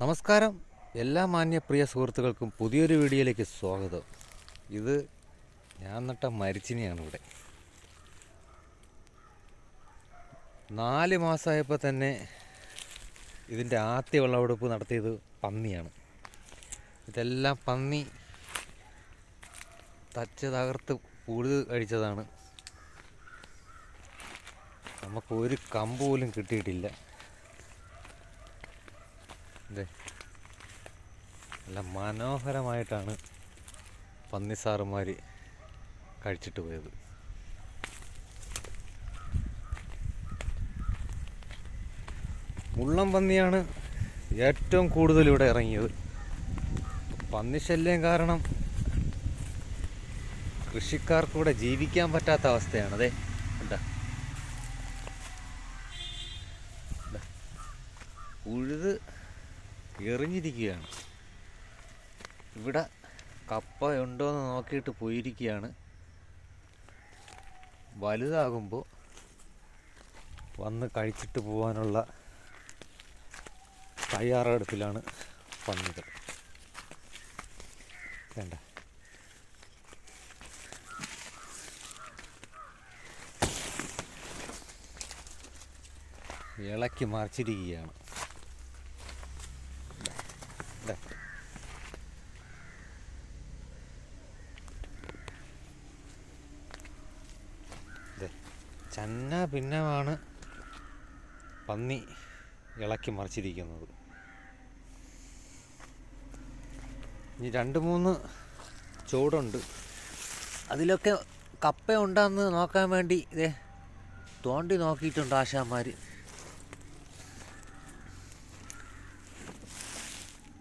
നമസ്കാരം. എല്ലാ മാന്യ പ്രിയ സുഹൃത്തുക്കൾക്കും പുതിയൊരു വീഡിയോയിലേക്ക് സ്വാഗതം. ഇത് ഞാൻ നട്ട മരിച്ചിനിയാണ് ഇവിടെ. നാല് മാസമായപ്പോൾ തന്നെ ഇതിന്റെ ആദ്യ വിളവെടുപ്പ് നടത്തിയത് പന്നിയാണ്. ഇതെല്ലാം പന്നി തച്ച് തകർത്ത് പുഴുത് കഴിച്ചതാണ്. നമുക്ക് ഒരു കമ്പ് പോലും കിട്ടിയിട്ടില്ല. അതെ. നല്ല മനോഹരമായിട്ടാണ് പന്നിസാറുമാർ കഴിച്ചിട്ട് പോയത്. മുള്ളം പന്നിയാണ് ഏറ്റവും കൂടുതൽ ഇവിടെ ഇറങ്ങിയത്. പന്നി പന്നിശല്യം കാരണം കൃഷിക്കാർക്കൂടെ ജീവിക്കാൻ പറ്റാത്ത അവസ്ഥയാണ്. അതെ എന്താ ഉഴുത് എറിഞ്ഞിരിക്കുകയാണ്. ഇവിടെ കപ്പ ഉണ്ടോ എന്ന് നോക്കിയിട്ട് പോയിരിക്കുകയാണ്. വലുതാകുമ്പോൾ വന്ന് കഴിച്ചിട്ട് പോകാനുള്ള തയ്യാറെടുപ്പിലാണ് പന്നികൾ വേണ്ട. ഇളക്കി മറിച്ചിരിക്കുകയാണ്. ചന്ന ഭിന്നമാണ് പന്നി ഇളക്കി മറിച്ചിരിക്കുന്നത്. ഇനി രണ്ട് മൂന്ന് ചൂടുണ്ട്. അതിലൊക്കെ കപ്പ ഉണ്ടെന്ന് നോക്കാൻ വേണ്ടി ഇതേ തോണ്ടി നോക്കിയിട്ടുണ്ട് ആശാന്മാർ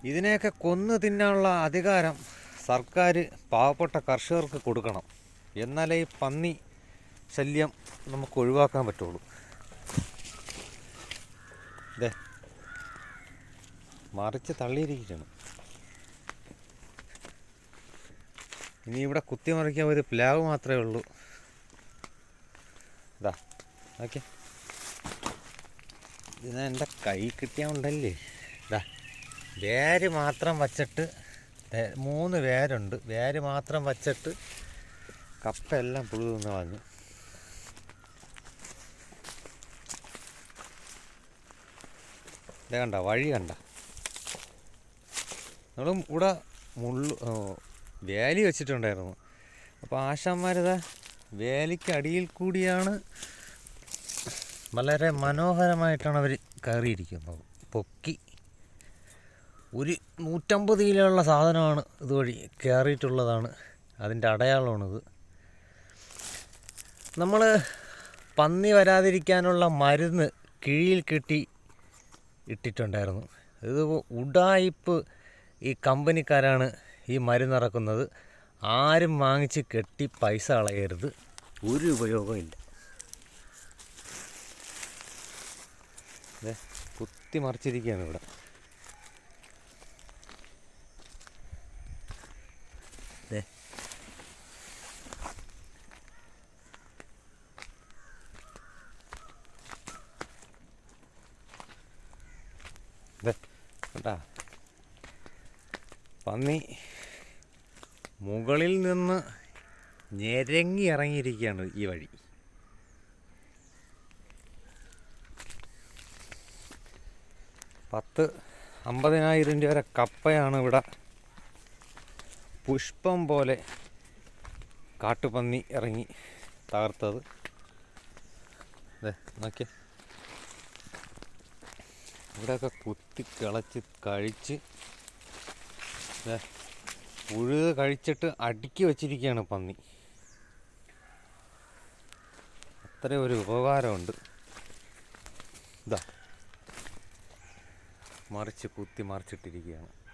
ഇതിനെയൊക്കെ കൊന്നു തിന്നാനുള്ള അധികാരം സർക്കാർ പാവപ്പെട്ട കർഷകർക്ക് കൊടുക്കണം. എന്നാലേ ഈ പന്നി ശല്യം നമുക്ക് ഒഴിവാക്കാൻ പറ്റുള്ളൂ. ഇതേ മറിച്ച് തള്ളിയിരിക്കുകയാണ്. ഇനി ഇവിടെ കുത്തിമറിക്കാൻ ഒരു പ്ലാവ് മാത്രമേ ഉള്ളൂ. ഇതാ ഓക്കെ ഇത് എന്റെ കൈ കിട്ടിയാൽ ഉണ്ടല്ലേ? ഇതാ വേര് മാത്രം വച്ചിട്ട് മൂന്ന് വേരുണ്ട്. വേര് മാത്രം വച്ചിട്ട് കപ്പ എല്ലാം പുഴു തിന്ന് കളഞ്ഞു കണ്ട? വഴി കണ്ട? നമ്മളും ഇവിടെ മുള്ളു വേലി വെച്ചിട്ടുണ്ടായിരുന്നു. അപ്പോൾ ആശാന്മാരിതാ വേലിക്കടിയിൽ കൂടിയാണ് വളരെ മനോഹരമായിട്ടാണ് അവർ കയറിയിരിക്കുന്നത്. പൊക്കി. ഒരു നൂറ്റമ്പത് കിലോയുള്ള സാധനമാണ് ഇതുവഴി കയറിയിട്ടുള്ളതാണ്. അതിന്റെ അടയാളമാണിത്. നമ്മൾ പന്നി വരാതിരിക്കാനുള്ള മരുന്ന് കിഴിയിൽ കെട്ടി ഇട്ടിട്ടുണ്ടായിരുന്നു. ഇത് ഉഡായിപ്പ് ഈ കമ്പനിക്കാരാണ് ഈ മരുന്ന് ഇറക്കുന്നത്. ആരും വാങ്ങിച്ച് കെട്ടി പൈസ കളയരുത്. ഒരു ഉപയോഗമില്ല കുത്തി മറിച്ചിരിക്കുകയാണ് ഇവിടെ. ദേ. ദേ, 간다. പന്നി മുകളിൽ നിന്ന് ഞെരങ്ങി ഇറങ്ങിയിരിക്കുകയാണ് ഈ വഴി പത്ത് അമ്പതിനായിരം രൂപ വരെ കപ്പയാണ് ഇവിടെ പുഷ്പം പോലെ കാട്ടുപന്നി ഇറങ്ങി തകർത്തത്. അതെ നോക്കിയ. ഇവിടെയൊക്കെ കുത്തി കിളച്ച് കഴിച്ച് ഉഴുത് കഴിച്ചിട്ട് അടുക്കി വച്ചിരിക്കുകയാണ് പന്നി. അത്ര ഒരു ഉപകാരമുണ്ട്. ഇതാ മറിച്ച് കുത്തി മറിച്ചിട്ടിരിക്കുകയാണ്.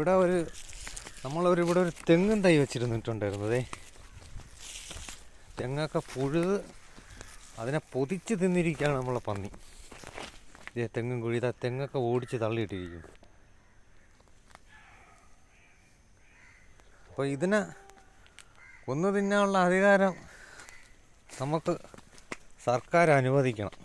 ഇവിടെ ഒരു നമ്മളൊരു ഇവിടെ ഒരു തെങ്ങും തൈ വെച്ചിരുന്നിട്ടുണ്ടായിരുന്നതേ. തെങ്ങൊക്കെ പുഴുത് അതിനെ പൊതിച്ച് തിന്നിരിക്കുകയാണ് നമ്മളെ പന്നി. ഇതേ തെങ്ങും കുഴി ഇതാ തെങ്ങൊക്കെ ഓടിച്ച് തള്ളിയിട്ടിരിക്കും അപ്പോൾ ഇതിനെ കൊന്നു തിന്നാനുള്ള അധികാരം നമുക്ക് സർക്കാർ അനുവദിക്കണം.